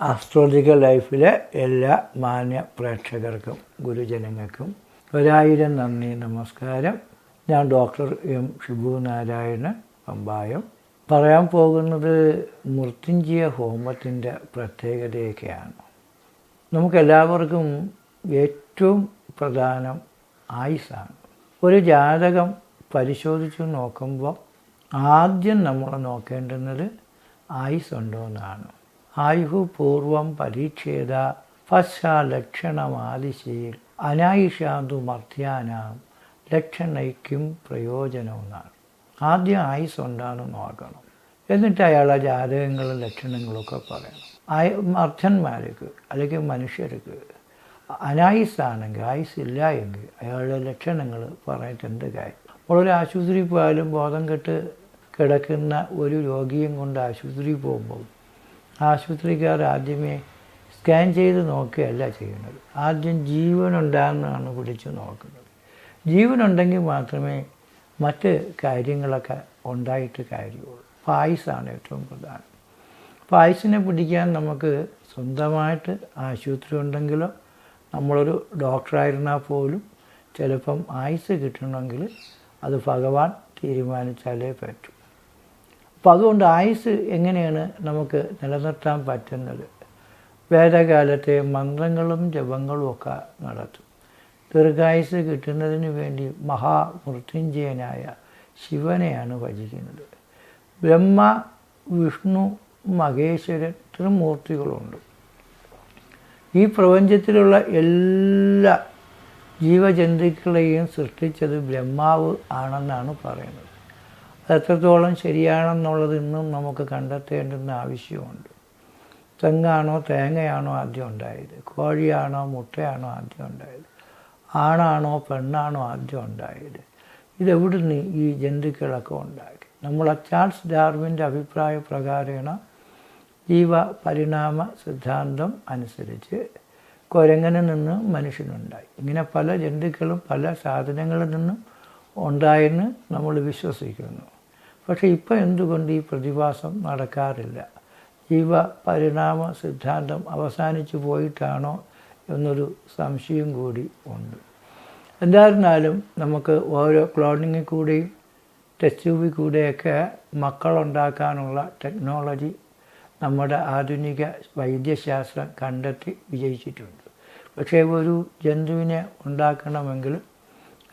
Astrological ലൈഫിലെ എല്ലാ മാന്യ പ്രേക്ഷകർക്കും ഗുരുജനങ്ങൾക്കും ഒരായിരം നന്ദി നമസ്കാരം. ഞാൻ ഡോക്ടർ എം ഷിബു നാരായണൻ പമ്പായം പറയാൻ പോകുന്നത് മൃത്യുഞ്ജയ ഹോമത്തിന്റെ പ്രത്യേകതയൊക്കെയാണ്. നമുക്കെല്ലാവർക്കും ഏറ്റവും പ്രധാനം ആയുസാണ് ഒരു ജാതകം പരിശോധിച്ച് നോക്കുമ്പോൾ ആദ്യം നമ്മൾ നോക്കേണ്ടുന്നത് ആയുസ് ഉണ്ടോ എന്നാണ് ആയുഹു പൂർവം പരീക്ഷേത പശ്ചാലക്ഷണമാലിശയിൽ അനായുഷാന്തു മർത്യാനാം ലക്ഷണയ്ക്കും പ്രയോജനമെന്നാണ് ആദ്യം ആയുസ് ഉണ്ടാണ് നോക്കണം എന്നിട്ട് അയാളെ ജാതകങ്ങളും ലക്ഷണങ്ങളൊക്കെ പറയണം. ആയ അർത്ഥന്മാർക്ക് അല്ലെങ്കിൽ മനുഷ്യർക്ക് അനായുസാണെങ്കിൽ ആയുസ് ഇല്ല എങ്കിൽ അയാളുടെ ലക്ഷണങ്ങൾ പറഞ്ഞിട്ട് എന്ത് കാര്യം? നമ്മളൊരു ആശുപത്രി പോയാലും ബോധം കെട്ട് കിടക്കുന്ന ഒരു രോഗിയും കൊണ്ട് ആശുപത്രി പോകുമ്പോൾ ആശുപത്രിക്കാർ ആദ്യമേ സ്കാൻ ചെയ്ത് നോക്കുകയല്ല ചെയ്യുന്നത്. ആദ്യം ജീവനുണ്ടാകുന്നതാണ് പിടിച്ച് നോക്കുന്നത്. ജീവനുണ്ടെങ്കിൽ മാത്രമേ മറ്റ് കാര്യങ്ങളൊക്കെ ഉണ്ടായിട്ട് കാര്യമുള്ളൂ. പായസാണ് ഏറ്റവും പ്രധാനം. പായസിനെ പിടിക്കാൻ നമുക്ക് സ്വന്തമായിട്ട് ആശുപത്രി ഉണ്ടെങ്കിലോ നമ്മളൊരു ഡോക്ടറായിരുന്നാൽ പോലും ചിലപ്പം ആയുസ് കിട്ടണമെങ്കിൽ അത് ഭഗവാൻ തീരുമാനിച്ചാലേ പറ്റൂ. അപ്പോൾ അതുകൊണ്ട് ആയുസ് എങ്ങനെയാണ് നമുക്ക് നിലനിർത്താൻ പറ്റുന്നത്? വേദകാലത്തെ മന്ത്രങ്ങളും ജപങ്ങളും ഒക്കെ നടത്തും. ദീർഘായുസ് കിട്ടുന്നതിന് വേണ്ടി മഹാമൃത്യുഞ്ജയനായ ശിവനെയാണ് ഭജിക്കുന്നത്. ബ്രഹ്മ വിഷ്ണു മഹേശ്വരൻ ത്രിമൂർത്തികളുണ്ട്. ഈ പ്രപഞ്ചത്തിലുള്ള എല്ലാ ജീവജന്തുക്കളെയും സൃഷ്ടിച്ചത് ബ്രഹ്മാവ് ആണെന്നാണ് പറയുന്നത്. എത്രത്തോളം ശരിയാണെന്നുള്ളത് ഇന്നും നമുക്ക് കണ്ടെത്തേണ്ടുന്ന ആവശ്യമുണ്ട്. തെങ്ങാണോ തേങ്ങയാണോ ആദ്യം ഉണ്ടായത്? കോഴിയാണോ മുട്ടയാണോ ആദ്യം ഉണ്ടായത്? ആണാണോ പെണ്ണാണോ ആദ്യം ഉണ്ടായത്? ഇതെവിടുന്ന് ഈ ജന്തുക്കളൊക്കെ ഉണ്ടാക്കി? നമ്മൾ ചാൾസ് ഡാർവിന്റെ അഭിപ്രായ പ്രകാരമാണ് ജീവ പരിണാമ സിദ്ധാന്തം അനുസരിച്ച് കുരങ്ങനിൽ നിന്ന് മനുഷ്യനുണ്ടായി. ഇങ്ങനെ പല ജന്തുക്കളും പല സാധനങ്ങളിൽ നിന്നും ഉണ്ടായെന്ന് നമ്മൾ വിശ്വസിക്കുന്നു. പക്ഷേ ഇപ്പം എന്തുകൊണ്ട് ഈ പ്രതിഭാസം നടക്കാറില്ല? ജീവ പരിണാമ സിദ്ധാന്തം അവസാനിച്ചു പോയിട്ടാണോ എന്നൊരു സംശയം കൂടി ഉണ്ട്. എന്തായിരുന്നാലും നമുക്ക് ഓരോ ക്ലോണിങ്ങിൽ കൂടെയും ടെസ്റ്റ് ട്യൂബിൽ കൂടെയൊക്കെ മക്കളുണ്ടാക്കാനുള്ള ടെക്നോളജി നമ്മുടെ ആധുനിക വൈദ്യശാസ്ത്രം കണ്ടെത്തി വിജയിച്ചിട്ടുണ്ട്. പക്ഷേ ഒരു ജന്തുവിനെ ഉണ്ടാക്കണമെങ്കിൽ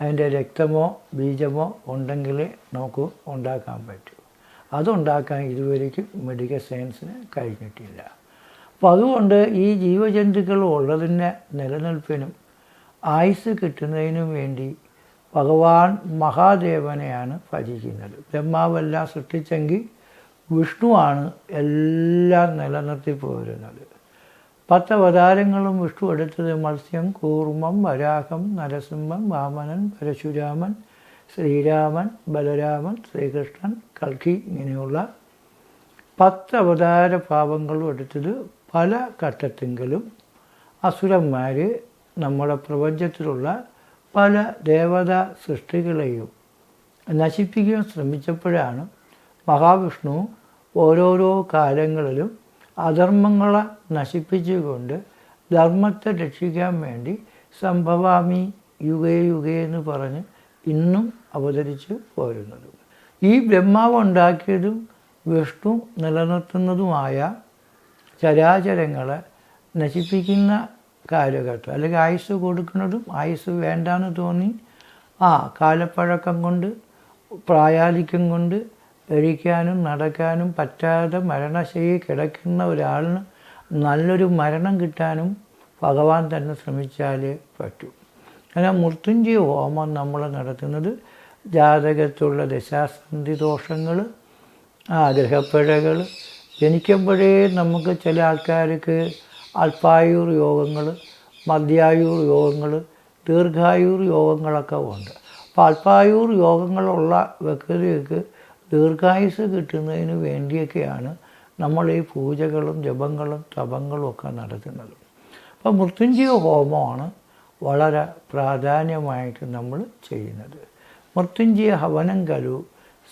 അതിന്റെ രക്തമോ ബീജമോ ഉണ്ടെങ്കിൽ നമുക്ക് ഉണ്ടാക്കാൻ പറ്റും. അതുണ്ടാക്കാൻ ഇതുവരേക്കും മെഡിക്കൽ സയൻസിന് കഴിഞ്ഞിട്ടില്ല. അപ്പോൾ അതുകൊണ്ട് ഈ ജീവജന്തുക്കൾ ഉള്ളതിന്റെ നിലനിൽപ്പിനും ആയുസ് കിട്ടുന്നതിനും വേണ്ടി ഭഗവാൻ മഹാദേവനെയാണ് ഭജിക്കുന്നത്. ബ്രഹ്മാവെല്ലാം സൃഷ്ടിച്ചെങ്കിൽ വിഷ്ണുവാണ് എല്ലാം നിലനിർത്തി പോരുന്നത്. പത്ത് അവതാരങ്ങളും വിഷ്ണു എടുത്തത് മത്സ്യം കൂർമ്മം വരാഹം നരസിംഹം വാമനൻ പരശുരാമൻ ശ്രീരാമൻ ബലരാമൻ ശ്രീകൃഷ്ണൻ കൽക്കി ഇങ്ങനെയുള്ള പത്ത് അവതാര ഭാവങ്ങളും എടുത്തത് പല ഘട്ടത്തെങ്കിലും അസുരന്മാർ നമ്മുടെ പ്രപഞ്ചത്തിലുള്ള പല ദേവതാ സൃഷ്ടികളെയും നശിപ്പിക്കാൻ ശ്രമിച്ചപ്പോഴാണ് മഹാവിഷ്ണു ഓരോരോ കാലങ്ങളിലും അധർമ്മങ്ങളെ നശിപ്പിച്ചുകൊണ്ട് ധർമ്മത്തെ രക്ഷിക്കാൻ വേണ്ടി സംഭവാമി യുഗേ യുഗേ എന്ന് പറഞ്ഞ് ഇന്നും അവതരിച്ച് പോരുന്നത്. ഈ ബ്രഹ്മാവ് ഉണ്ടാക്കിയതും വിഷ്ണു നിലനിർത്തുന്നതുമായ ചരാചരങ്ങളെ നശിപ്പിക്കുന്ന കാലഘട്ടം അല്ലെങ്കിൽ ആയുസ് കൊടുക്കുന്നതും ആയുസ് വേണ്ടാന്ന് തോന്നി ആ കാലപ്പഴക്കം കൊണ്ട് പ്രായാധിക്യം കൊണ്ട് എഴിക്കാനും നടക്കാനും പറ്റാതെ മരണശൈലി കിടക്കുന്ന ഒരാളിന് നല്ലൊരു മരണം കിട്ടാനും ഭഗവാൻ തന്നെ ശ്രമിച്ചാലേ പറ്റൂ. അങ്ങനെ മൃത്യുഞ്ജയ ഹോമം നമ്മൾ നടത്തുന്നത് ജാതകത്തുള്ള ദശാസന്ധി ദോഷങ്ങൾ ആഗ്രഹപ്പിഴകൾ ജനിക്കുമ്പോഴേ നമുക്ക് ചില ആൾക്കാർക്ക് അല്പായുർ യോഗങ്ങൾ മധ്യായുർ യോഗങ്ങൾ ദീർഘായുർ യോഗങ്ങളൊക്കെ ഉണ്ട്. അപ്പോൾ അല്പായുർ യോഗങ്ങളുള്ള വ്യക്തികൾക്ക് ദീർഘായുസ് കിട്ടുന്നതിന് വേണ്ടിയൊക്കെയാണ് നമ്മൾ ഈ പൂജകളും ജപങ്ങളും തപങ്ങളും ഒക്കെ നടത്തുന്നത്. അപ്പോൾ മൃത്യുഞ്ജയ ഹോമമാണ് വളരെ പ്രാധാന്യമായിട്ട് നമ്മൾ ചെയ്യുന്നത്. മൃത്യുഞ്ജയ ഹവനം കലു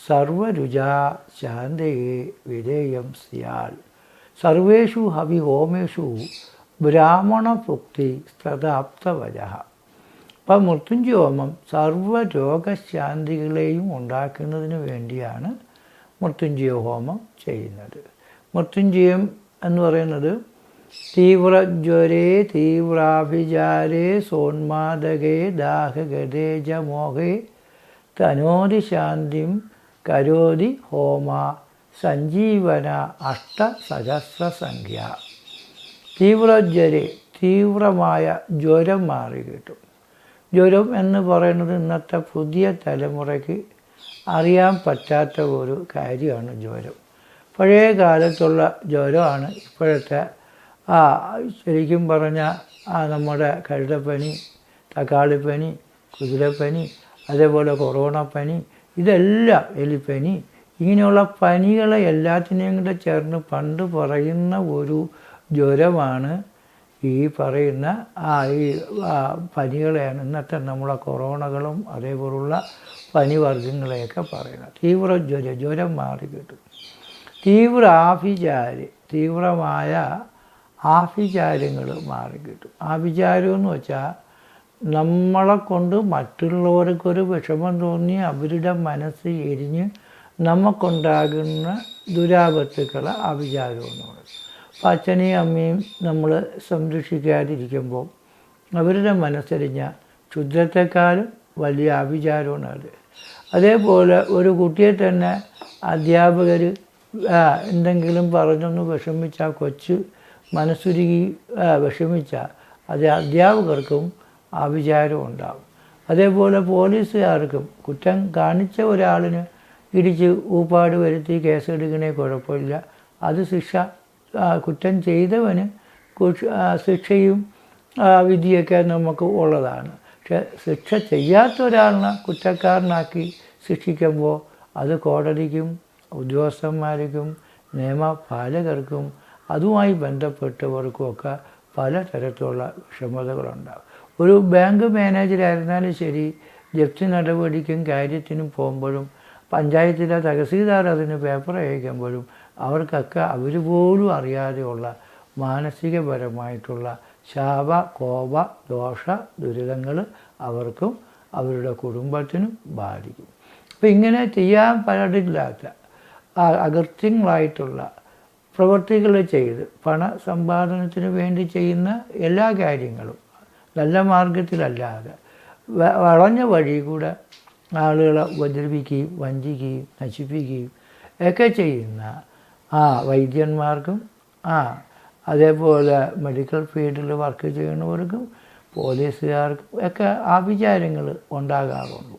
സർവരുചാ ശാന്തയെ വിധേയം സിയാൽ. സർവേഷു ഹവി ഹോമേഷു ബ്രാഹ്മണ ഭുക്തി സ്തദാപ്തവജ അപ്പം മൃത്യുഞ്ജയ ഹോമം സർവ രോഗശാന്തികളെയും ഉണ്ടാക്കുന്നതിന് വേണ്ടിയാണ് മൃത്യുഞ്ജയ ഹോമം ചെയ്യുന്നത്. മൃത്യുഞ്ജയം എന്ന് പറയുന്നത് തീവ്രജ്വരേ തീവ്രാഭിചാരേ സോന്മാദകേ ദാഹഗതേ മോഹേ തനോതി ശാന്തിം കരോതി ഹോമ സഞ്ജീവന അഷ്ടസഹസ്രസംഖ്യ തീവ്രജ്വരെ തീവ്രമായ ജ്വരം മാറി കിട്ടും ജ്വരം എന്ന് പറയുന്നത് ഇന്നത്തെ പുതിയ തലമുറയ്ക്ക് അറിയാൻ പറ്റാത്ത ഒരു കാര്യമാണ് ജ്വരം. പഴയ കാലത്തുള്ള ജ്വരമാണ് ഇപ്പോഴത്തെ ആ ശരിക്കും പറഞ്ഞാൽ ആ നമ്മുടെ കഴുതപ്പനി തക്കാളിപ്പനി കുതിരപ്പനി അതേപോലെ കൊറോണ പനി ഇതെല്ലാം എലിപ്പനി ഇങ്ങനെയുള്ള പനികളെ എല്ലാത്തിനെയും കൂടെ ചേർന്ന് പണ്ട് പറയുന്ന ഒരു ജ്വരമാണ് ഈ പറയുന്ന ആ ഈ പനികളെയാണ് ഇന്നത്തെ നമ്മളെ കൊറോണകളും അതേപോലുള്ള പനി വർഗങ്ങളെയൊക്കെ പറയുന്നത്. തീവ്ര ജ്വരം ജ്വരം മാറി കിട്ടും. തീവ്ര ആഭിചാരി തീവ്രമായ ആഭിചാരങ്ങൾ മാറി കിട്ടും. ആഭിചാരം എന്ന് വെച്ചാൽ നമ്മളെ കൊണ്ട് മറ്റുള്ളവർക്കൊരു വിഷമം തോന്നി അവരുടെ മനസ്സ് എരിഞ്ഞ് നമുക്കുണ്ടാകുന്ന ദുരാപത്തുക്കളെ അഭിചാരം എന്ന് പറയും. അച്ഛനെയും അമ്മയും നമ്മൾ സംരക്ഷിക്കാതിരിക്കുമ്പോൾ അവരുടെ മനസ്സരിഞ്ഞ ക്ഷുദ്രത്തെക്കാളും വലിയ അവിചാരമാണ് അത്. അതേപോലെ ഒരു കുട്ടിയെ തന്നെ അധ്യാപകർ എന്തെങ്കിലും പറഞ്ഞൊന്ന് വിഷമിച്ച കൊച്ചു മനസ്സുരുകി വിഷമിച്ച അത് അധ്യാപകർക്കും അവിചാരം ഉണ്ടാവും. അതേപോലെ പോലീസുകാർക്കും കുറ്റം കാണിച്ച ഒരാളിന് ഇടിച്ച് ഊപ്പാട് വരുത്തി കേസെടുക്കണേ കുഴപ്പമില്ല. അത് ശിക്ഷ കുറ്റം ചെയ്തവന് ശിക്ഷയും വിധിയൊക്കെ നമുക്ക് ഉള്ളതാണ്. പക്ഷെ ശിക്ഷ ചെയ്യാത്ത ഒരാളിനെ കുറ്റക്കാരനാക്കി ശിക്ഷിക്കുമ്പോൾ അത് കോടതിക്കും ഉദ്യോഗസ്ഥന്മാർക്കും നിയമപാലകർക്കും അതുമായി ബന്ധപ്പെട്ടവർക്കുമൊക്കെ പല തരത്തിലുള്ള വിഷമതകളുണ്ടാകും. ഒരു ബാങ്ക് മാനേജരായിരുന്നാലും ശരി ജപ്തി നടപടിക്കും കാര്യത്തിനും പോകുമ്പോഴും പഞ്ചായത്തിലെ തഹസീൽദാർ അതിന് പേപ്പർ അയക്കുമ്പോഴും അവർക്കൊക്കെ അവർ പോലും അറിയാതെയുള്ള മാനസികപരമായിട്ടുള്ള ശാപ കോപ ദോഷ ദുരിതങ്ങൾ അവർക്കും അവരുടെ കുടുംബത്തിനും ബാധിക്കും. അപ്പം ഇങ്ങനെ ചെയ്യാൻ പാടില്ലാത്ത അകൃത്യങ്ങളായിട്ടുള്ള പ്രവൃത്തികൾ ചെയ്ത് പണ സമ്പാദനത്തിന് വേണ്ടി ചെയ്യുന്ന എല്ലാ കാര്യങ്ങളും നല്ല മാർഗത്തിലല്ലാതെ വളഞ്ഞ വഴി കൂടെ ആളുകളെ ഉപദ്രവിക്കുകയും വഞ്ചിക്കുകയും നശിപ്പിക്കുകയും ഒക്കെ ചെയ്യുന്ന ആ വൈദ്യന്മാർക്കും ആ അതേപോലെ മെഡിക്കൽ ഫീൽഡിൽ വർക്ക് ചെയ്യുന്നവർക്കും പോലീസുകാർക്കും ഒക്കെ ആ വിചാരങ്ങൾ ഉണ്ടാകാറുള്ളൂ.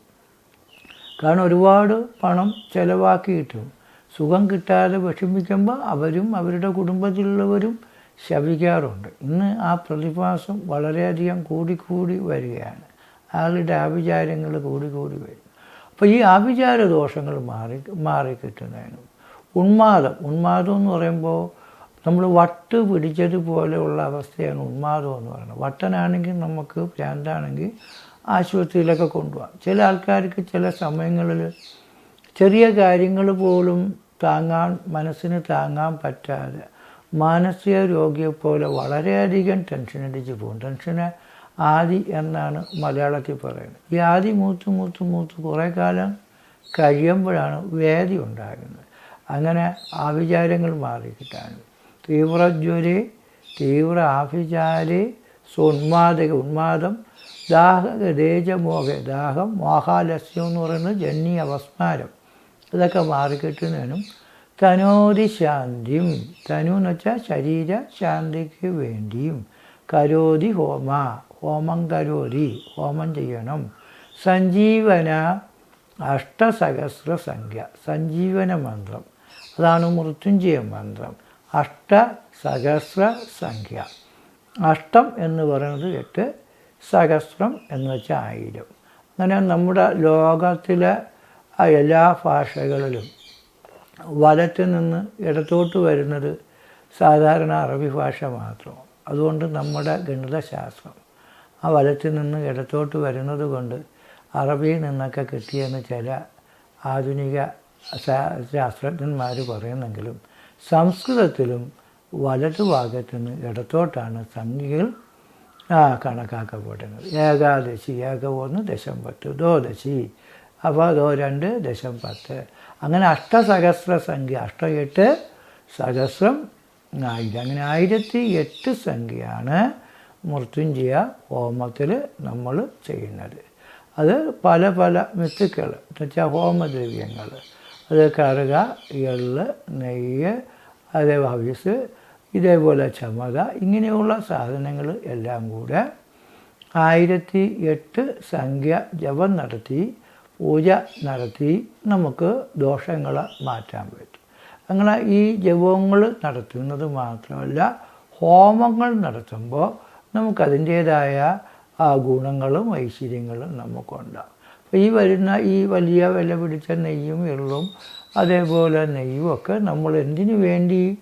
കാരണം ഒരുപാട് പണം ചിലവാക്കിയിട്ടും സുഖം കിട്ടാതെ വിഷമിക്കുമ്പോൾ അവരും അവരുടെ കുടുംബത്തിലുള്ളവരും ശവിക്കാറുണ്ട് ഇന്ന് ആ പ്രതിഭാസം വളരെയധികം കൂടിക്കൂടി വരികയാണ്. ആളുടെ ആഭിചാരങ്ങൾ കൂടിക്കൂടി വരും. അപ്പോൾ ഈ ആഭിചാര ദോഷങ്ങൾ മാറി മാറിക്കിട്ടുന്നതിനും ഉന്മാദം. ഉന്മാദം എന്ന് പറയുമ്പോൾ നമ്മൾ വട്ട് പിടിച്ചതുപോലെയുള്ള അവസ്ഥയാണ് ഉന്മാദം എന്ന് പറയുന്നത്. വട്ടനാണെങ്കിൽ നമുക്ക് ഭ്രാന്താണെങ്കിൽ ആശുപത്രിയിലൊക്കെ കൊണ്ടുപോകാം. ചില ആൾക്കാർക്ക് ചില സമയങ്ങളിൽ ചെറിയ കാര്യങ്ങൾ പോലും താങ്ങാൻ മനസ്സിന് താങ്ങാൻ പറ്റാതെ മാനസിക രോഗിയെപ്പോലെ വളരെയധികം ടെൻഷൻ അടിച്ച് പോകും. ടെൻഷന് ആദി എന്നാണ് മലയാളത്തിൽ പറയുന്നത്. ഈ ആദി മൂത്ത് മൂത്ത് മൂത്ത് കുറേ കാലം കഴിയുമ്പോഴാണ് വേദി ഉണ്ടാകുന്നത്. അങ്ങനെ ആഭിചാരങ്ങൾ മാറിക്കിട്ടാനും തീവ്രജ്വലി തീവ്ര ആഭിചാരി സ്വന്മാദക ഉന്മാദം ദാഹ ദേജമോഹ ദാഹം മോഹാലസ്യം എന്ന് പറയുന്നത് ജന്നി അവസ്മാരം ഇതൊക്കെ മാറിക്കിട്ടുന്നതിനും തനോതി ശാന്തിയും തനു എന്ന് വെച്ചാൽ ശരീര ശാന്തിക്ക് വേണ്ടിയും. കരോതി ഹോമ ഹോമം കരോതി ഹോമം ചെയ്യണം. സഞ്ജീവന അഷ്ടസഹസ്ര സംഖ്യ സഞ്ജീവന മന്ത്രം. അതാണ് മൃത്യുഞ്ജയ മന്ത്രം അഷ്ടസഹസ്ര സംഖ്യ. അഷ്ടം എന്ന് പറയുന്നത് എട്ട് സഹസ്രം എന്ന് വെച്ചാൽ ആയിരം. അങ്ങനെ നമ്മുടെ ലോകത്തിലെ എല്ലാ ഭാഷകളിലും വലത്ത് നിന്ന് ഇടത്തോട്ട് വരുന്നത് സാധാരണ അറബി ഭാഷ മാത്രം. അതുകൊണ്ട് നമ്മുടെ ഗണിതശാസ്ത്രം ആ വലത്തിൽ നിന്ന് ഇടത്തോട്ട് വരുന്നത് കൊണ്ട് അറബിയിൽ നിന്നൊക്കെ കിട്ടിയെന്ന് ചില ആധുനിക ശാസ്ത്രജ്ഞന്മാർ പറയുന്നെങ്കിലും സംസ്കൃതത്തിലും വലതു ഭാഗത്ത് നിന്ന് ഇടത്തോട്ടാണ് സംഖ്യകൾ കണക്കാക്കപ്പെടുന്നത്. ഏകാദശി ഏക ഒന്ന് ദശം പത്ത് ദ്വാദശി അപ്പോൾ ദോ രണ്ട് ദശം പത്ത് അങ്ങനെ അഷ്ടസഹസ്ര സംഖ്യ അഷ്ട എട്ട് സഹസ്രം ആയിരം. അങ്ങനെ ആയിരത്തി എട്ട് സംഖ്യയാണ് മൃത്യുഞ്ജയ ഹോമത്തിൽ നമ്മൾ ചെയ്യുന്നത്. അത് പല പല മിത്തുക്കൾ എന്നുവെച്ചാൽ ഹോമദ്രവ്യങ്ങൾ അത് കറുക എള്ള് നെയ്യ് അതേ ഹവിസ് ഇതേപോലെ ചമത ഇങ്ങനെയുള്ള സാധനങ്ങൾ എല്ലാം കൂടെ ആയിരത്തി എട്ട് സംഖ്യ ജപം നടത്തി പൂജ നടത്തി നമുക്ക് ദോഷങ്ങളെ മാറ്റാൻ പറ്റും. അങ്ങനെ ഈ ജപങ്ങൾ നടത്തുന്നത് മാത്രമല്ല ഹോമങ്ങൾ നടത്തുമ്പോൾ നമുക്കതിന്റേതായ ആ ഗുണങ്ങളും ഐശ്വര്യങ്ങളും നമുക്കുണ്ടാകും ഈ വരുന്ന ഈ വലിയ വില പിടിച്ച നെയ്യും എള്ളും അതേപോലെ നെയ്യും ഒക്കെ നമ്മൾ എന്തിനു വേണ്ടി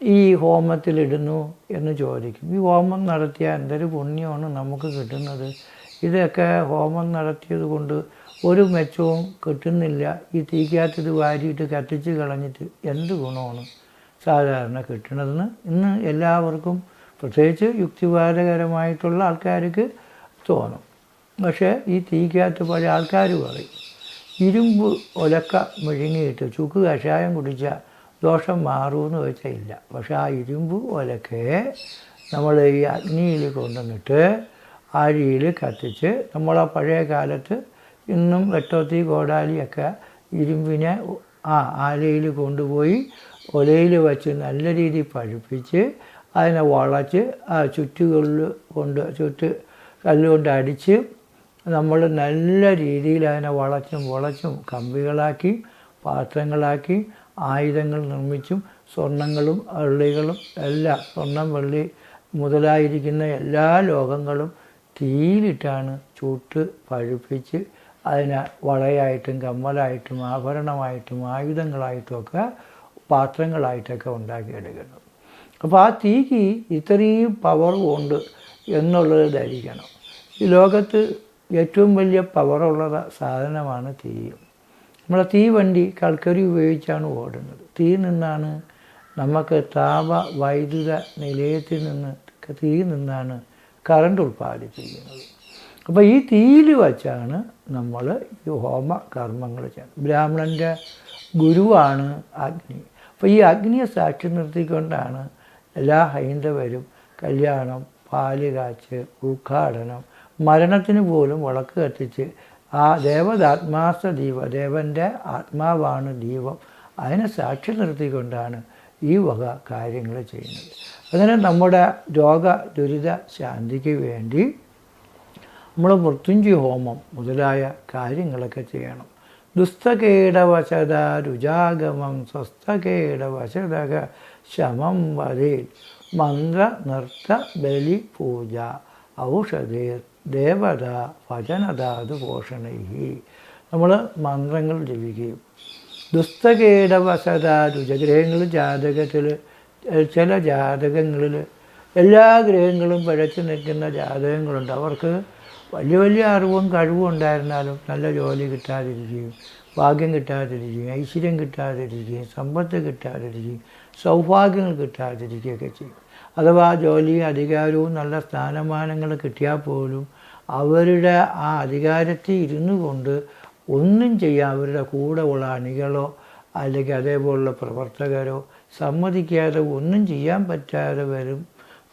ഈ ഹോമത്തിലിടുന്നു എന്ന് ചോദിക്കും. ഈ ഹോമം നടത്തിയ എന്തൊരു പുണ്യമാണ് നമുക്ക് കിട്ടുന്നത്. ഇതൊക്കെ ഹോമം നടത്തിയത് കൊണ്ട് ഒരു മെച്ചവും കിട്ടുന്നില്ല. ഈ തീക്കാത്തത് വാരിയിട്ട് കത്തിച്ച് കളഞ്ഞിട്ട് എന്ത് ഗുണമാണ് സാധാരണ കിട്ടുന്നതെന്ന് ഇന്ന് എല്ലാവർക്കും പ്രത്യേകിച്ച് യുക്തിവാദകരമായിട്ടുള്ള ആൾക്കാർക്ക് തോന്നും. പക്ഷേ ഈ തീക്കകത്ത് പല ആൾക്കാർ പറയും. ഇരുമ്പ് ഒലക്ക മെഴുങ്ങിയിട്ട് ചുക്ക് കഷായം കുടിച്ചാൽ ദോഷം മാറുമെന്ന് വെച്ചാൽ ഇല്ല. പക്ഷെ ആ ഇരുമ്പ് ഒലക്കയെ നമ്മൾ ഈ അഗ്നിയിൽ കൊണ്ടുവന്നിട്ട് അരിയിൽ കത്തിച്ച് നമ്മളാ പഴയ കാലത്ത് ഇന്നും വെട്ടോത്തി കോടാലിയൊക്കെ ഇരുമ്പിനെ ആ ആലയിൽ കൊണ്ടുപോയി ഒലയിൽ വച്ച് നല്ല രീതിയിൽ പഴുപ്പിച്ച് അതിനെ വളച്ച് ആ ചുറ്റുകളിൽ കൊണ്ട് ചുറ്റ് കല്ലുകൊണ്ട് അടിച്ച് നമ്മൾ നല്ല രീതിയിൽ അതിനെ വളച്ചും വളച്ചും കമ്പികളാക്കി പാത്രങ്ങളാക്കി ആയുധങ്ങൾ നിർമ്മിച്ചും സ്വർണങ്ങളും വെള്ളികളും എല്ലാം സ്വർണം വെള്ളി മുതലായിരിക്കുന്ന എല്ലാ ലോകങ്ങളും തീയിലിട്ടാണ് ചൂട്ട് പഴുപ്പിച്ച് അതിനെ വളയായിട്ടും കമ്മലായിട്ടും ആഭരണമായിട്ടും ആയുധങ്ങളായിട്ടുമൊക്കെ പാത്രങ്ങളായിട്ടൊക്കെ ഉണ്ടാക്കിയെടുക്കുന്നു. അപ്പോൾ ആ തീക്ക് ഇത്രയും പവർ ഉണ്ട് എന്നുള്ളത് ധരിക്കണം. ഈ ലോകത്ത് ഏറ്റവും വലിയ പവറുള്ള സാധനമാണ് തീ. നമ്മളെ തീ വണ്ടി കൽക്കരി ഉപയോഗിച്ചാണ് ഓടുന്നത്. തീ നിന്നാണ് നമുക്ക് താപ വൈദ്യുത നിലയത്തിൽ നിന്ന് തീ നിന്നാണ് കറണ്ട് ഉൽപ്പാദിപ്പിക്കുന്നത്. അപ്പോൾ ഈ തീയിൽ വച്ചാണ് നമ്മൾ ഈ ഹോമ കർമ്മങ്ങൾ ചെയ്യുന്നത്. ബ്രാഹ്മണന്റെ ഗുരുവാണ് അഗ്നി. അപ്പോൾ ഈ അഗ്നിയെ സാക്ഷി നിർത്തിക്കൊണ്ടാണ് എല്ലാ ഹൈന്ദവരും കല്യാണം പാൽ കാച്ച് ഉദ്ഘാടനം മരണത്തിന് പോലും വിളക്ക് കത്തിച്ച് ആ ദേവതാത്മാസ ദീപ ദേവന്റെ ആത്മാവാണ് ദീപം അതിനെ സാക്ഷി നിർത്തിക്കൊണ്ടാണ് ഈ വക കാര്യങ്ങൾ ചെയ്യുന്നത്. അങ്ങനെ നമ്മുടെ രോഗ ദുരിത ശാന്തിക്ക് വേണ്ടി നമ്മൾ മൃത്യുഞ്ജി ഹോമം മുതലായ കാര്യങ്ങളൊക്കെ ചെയ്യണം. ദുസ്തകേടവശത രുജാഗമം സ്വസ്ഥകേടവശതക ശമം വരേ മന്ത്ര നൃത്ത ബലി പൂജ ഔഷധേർ ദേവത ഭജനധാതു പോഷണൈഹി. നമ്മൾ മന്ത്രങ്ങൾ ജപിക്കുകയും ദുസ്തകേടവശത രുചഗ്രഹങ്ങൾ ജാതകത്തിൽ ചില ജാതകങ്ങളിൽ എല്ലാ ഗ്രഹങ്ങളും പഴച്ചു നിൽക്കുന്ന ജാതകങ്ങളുണ്ട്. അവർക്ക് വലിയ വലിയ അറിവും കഴിവും ഉണ്ടായിരുന്നാലും നല്ല ജോലി കിട്ടാതിരിക്കുകയും ഭാഗ്യം കിട്ടാതിരിക്കുകയും ഐശ്വര്യം കിട്ടാതിരിക്കുകയും സമ്പത്ത് കിട്ടാതിരിക്കുകയും സൗഭാഗ്യങ്ങൾ കിട്ടാതിരിക്കുകയൊക്കെ ചെയ്യും. അഥവാ ജോലി അധികാരവും നല്ല സ്ഥാനമാനങ്ങൾ കിട്ടിയാൽ പോലും അവരുടെ ആ അധികാരത്തിൽ ഇരുന്നു കൊണ്ട് ഒന്നും ചെയ്യാൻ അവരുടെ കൂടെ ഉള്ള അണികളോ അല്ലെങ്കിൽ അതേപോലുള്ള പ്രവർത്തകരോ സമ്മതിക്കാതെ ഒന്നും ചെയ്യാൻ പറ്റാതെ വരും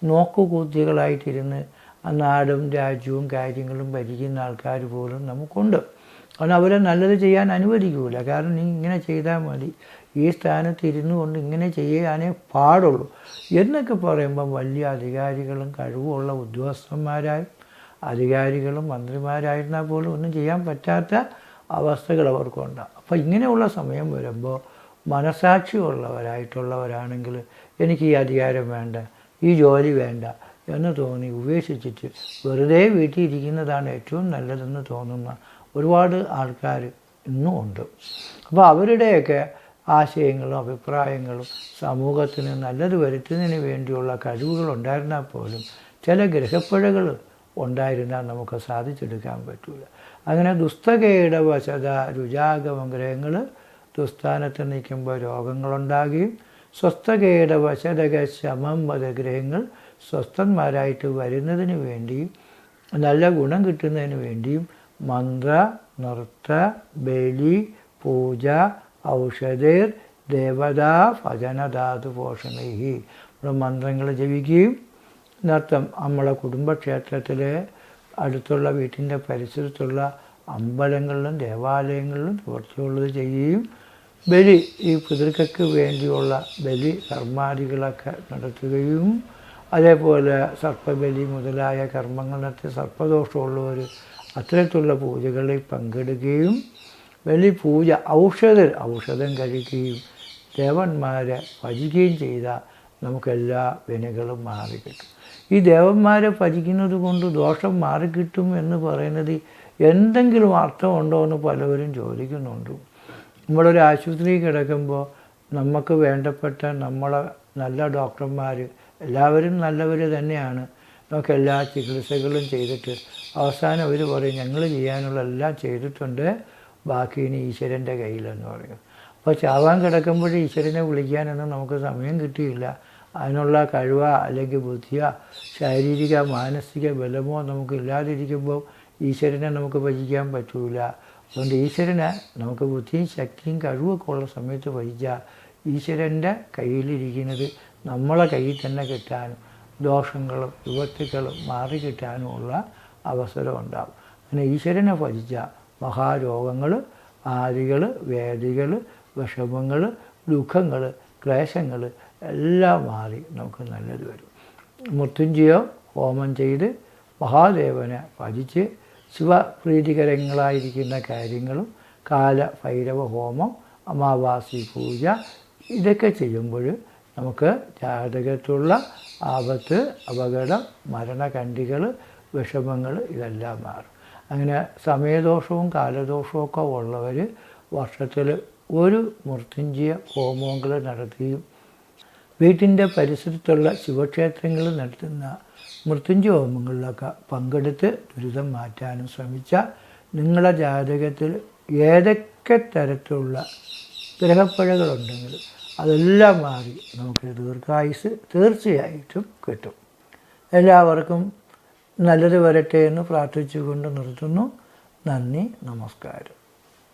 നോക്കുകൂത്തികളായിട്ടിരുന്ന് നാടും രാജ്യവും കാര്യങ്ങളും ഭരിക്കുന്ന ആൾക്കാർ പോലും നമുക്കുണ്ട്. കാരണം അവരെ നല്ലത് ചെയ്യാൻ അനുവദിക്കൂല. കാരണം നീ ഇങ്ങനെ ചെയ്താൽ മതി. ഈ സ്ഥാനത്ത് ഇരുന്നു കൊണ്ട് ഇങ്ങനെ ചെയ്യാനേ പാടുള്ളൂ. എന്നൊക്കെ പറയുമ്പം വലിയ അധികാരികളും കഴിവുള്ള ഉദ്യോഗസ്ഥന്മാരായി അധികാരികളും മന്ത്രിമാരായിരുന്നാൽ പോലും ഒന്നും ചെയ്യാൻ പറ്റാത്ത അവസ്ഥകൾ അവർക്കുണ്ട്. അപ്പോൾ ഇങ്ങനെയുള്ള സമയം വരുമ്പോൾ മനസാക്ഷിയുള്ളവരായിട്ടുള്ളവരാണെങ്കിൽ എനിക്ക് ഈ അധികാരം വേണ്ട ഈ ജോലി വേണ്ട എന്ന് തോന്നി ഉപേക്ഷിച്ചിട്ട് വെറുതെ വീട്ടിൽ ഇരിക്കുന്നതാണ് ഏറ്റവും നല്ലതെന്ന് തോന്നുന്ന ഒരുപാട് ആൾക്കാർ ഇന്നും ഉണ്ട്. അപ്പോൾ അവരുടെയൊക്കെ ആശയങ്ങളും അഭിപ്രായങ്ങളും സമൂഹത്തിന് നല്ലത് വരുത്തുന്നതിന് വേണ്ടിയുള്ള കഴിവുകൾ ഉണ്ടായിരുന്നാൽ പോലും ചില ഗ്രഹപ്പിഴകൾ ഉണ്ടായിരുന്നാൽ നമുക്ക് സാധിച്ചെടുക്കാൻ പറ്റില്ല അങ്ങനെ ദുസ്തകയുടെ വശത രുചാഗമം ഗ്രഹങ്ങൾ ദുസ്ഥാനത്ത് നിൽക്കുമ്പോൾ രോഗങ്ങളുണ്ടാകുകയും സ്വസ്ഥകയുടെ വശതക ശമം മതഗ്രഹങ്ങൾ സ്വസ്ഥന്മാരായിട്ട് വരുന്നതിന് വേണ്ടിയും നല്ല ഗുണം കിട്ടുന്നതിന് വേണ്ടിയും മന്ത്ര നൃത്ത ബലി പൂജ ഔഷധേർ ദേവതാ ഭജനധാതു പോഷണൈഹി ഇവിടെ മന്ത്രങ്ങൾ ജപിക്കുകയും നൃത്തം നമ്മളെ കുടുംബക്ഷേത്രത്തിലെ അടുത്തുള്ള വീട്ടിന്റെ പരിസരത്തുള്ള അമ്പലങ്ങളിലും ദേവാലയങ്ങളിലും തുടർച്ചയുള്ളത് ചെയ്യുകയും ബലി ഈ പിതൃക്കൾക്ക് വേണ്ടിയുള്ള ബലി കർമാദികളൊക്കെ നടത്തുകയും അതേപോലെ സർപ്പബലി മുതലായ കർമ്മങ്ങൾ നടത്തി സർപ്പദോഷമുള്ളവർ അത്തരത്തിലുള്ള പൂജകളിൽ പങ്കെടുക്കുകയും ബലി പൂജ ഔഷധ ഔഷധം കഴിക്കുകയും ദേവന്മാരെ ഭജിക്കുകയും ചെയ്താൽ നമുക്കെല്ലാ വിനകളും മാറിക്കിട്ടും ഈ ദേവന്മാരെ ഭജിക്കുന്നത് കൊണ്ട് ദോഷം മാറിക്കിട്ടും എന്ന് പറയുന്നത് എന്തെങ്കിലും അർത്ഥമുണ്ടോ എന്ന് പലവരും ചോദിക്കുന്നുണ്ട്. നമ്മളൊരു ആശുപത്രി കിടക്കുമ്പോൾ നമുക്ക് വേണ്ടപ്പെട്ട നമ്മളെ നല്ല ഡോക്ടർമാർ എല്ലാവരും നല്ലവർ തന്നെയാണ്. നമുക്ക് എല്ലാ ചികിത്സകളും ചെയ്തിട്ട് അവസാനം അവർ പറയും ഞങ്ങൾ ചെയ്യാനുള്ള എല്ലാം ചെയ്തിട്ടുണ്ട്. ബാക്കി ഇനി ഈശ്വരന്റെ കയ്യിലെന്ന് പറയും. അപ്പോൾ ചാവാൻ കിടക്കുമ്പോൾ ഈശ്വരനെ വിളിക്കാനൊന്നും നമുക്ക് സമയം കിട്ടിയില്ല. അതിനുള്ള കഴിവ അല്ലെങ്കിൽ ബുദ്ധിയോ ശാരീരിക മാനസിക ബലമോ നമുക്ക് ഇല്ലാതിരിക്കുമ്പോൾ ഈശ്വരനെ നമുക്ക് ഭജിക്കാൻ പറ്റൂല. അതുകൊണ്ട് ഈശ്വരനെ നമുക്ക് ബുദ്ധിയും ശക്തിയും കഴിവൊക്കെ ഉള്ള സമയത്ത് ഭജിച്ചാൽ ഈശ്വരന്റെ കയ്യിലിരിക്കുന്നത് നമ്മളെ കയ്യിൽ തന്നെ കിട്ടാനും ദോഷങ്ങളും വിപത്തുക്കളും മാറി കിട്ടാനുമുള്ള അവസരം ഉണ്ടാകും അങ്ങനെ ഈശ്വരനെ ഭജിച്ചാൽ മഹാരോഗങ്ങൾ ആദികൾ വേദികൾ വിഷമങ്ങൾ ദുഃഖങ്ങൾ ക്ലേശങ്ങൾ എല്ലാം മാറി നമുക്ക് നല്ലത് വരും. മൃത്യുഞ്ജയോ ഹോമം ചെയ്ത് മഹാദേവനെ ഭജിച്ച് ശിവപ്രീതികരങ്ങളായിരിക്കുന്ന കാര്യങ്ങളും കാല ഭൈരവ ഹോമം അമാവാസി പൂജ ഇതൊക്കെ ചെയ്യുമ്പോൾ നമുക്ക് ജാതകത്തുള്ള ആപത്ത് അപകടം മരണകണ്ഠികൾ വിഷമങ്ങൾ ഇതെല്ലാം മാറും. അങ്ങനെ സമയദോഷവും കാലദോഷവും ഒക്കെ ഉള്ളവർ വർഷത്തിൽ ഒരു മൃത്യുഞ്ജയ ഹോമങ്ങൾ നടത്തുകയും വീട്ടിന്റെ പരിസരത്തുള്ള ശിവക്ഷേത്രങ്ങളിൽ നടത്തുന്ന മൃത്യുഞ്ജയ ഹോമങ്ങളിലൊക്കെ പങ്കെടുത്ത് ദുരിതം മാറ്റാനും ശ്രമിച്ച നിങ്ങളുടെ ജാതകത്തിൽ ഏതൊക്കെ തരത്തിലുള്ള ഗ്രഹപ്പുഴകളുണ്ടെങ്കിൽ അതെല്ലാം മാറി നമുക്ക് ദീർഘായുസ് തീർച്ചയായിട്ടും കിട്ടും. എല്ലാവർക്കും നല്ലത് വരട്ടെ എന്ന് പ്രാർത്ഥിച്ചുകൊണ്ട് നിർത്തുന്നു. നന്ദി നമസ്കാരം.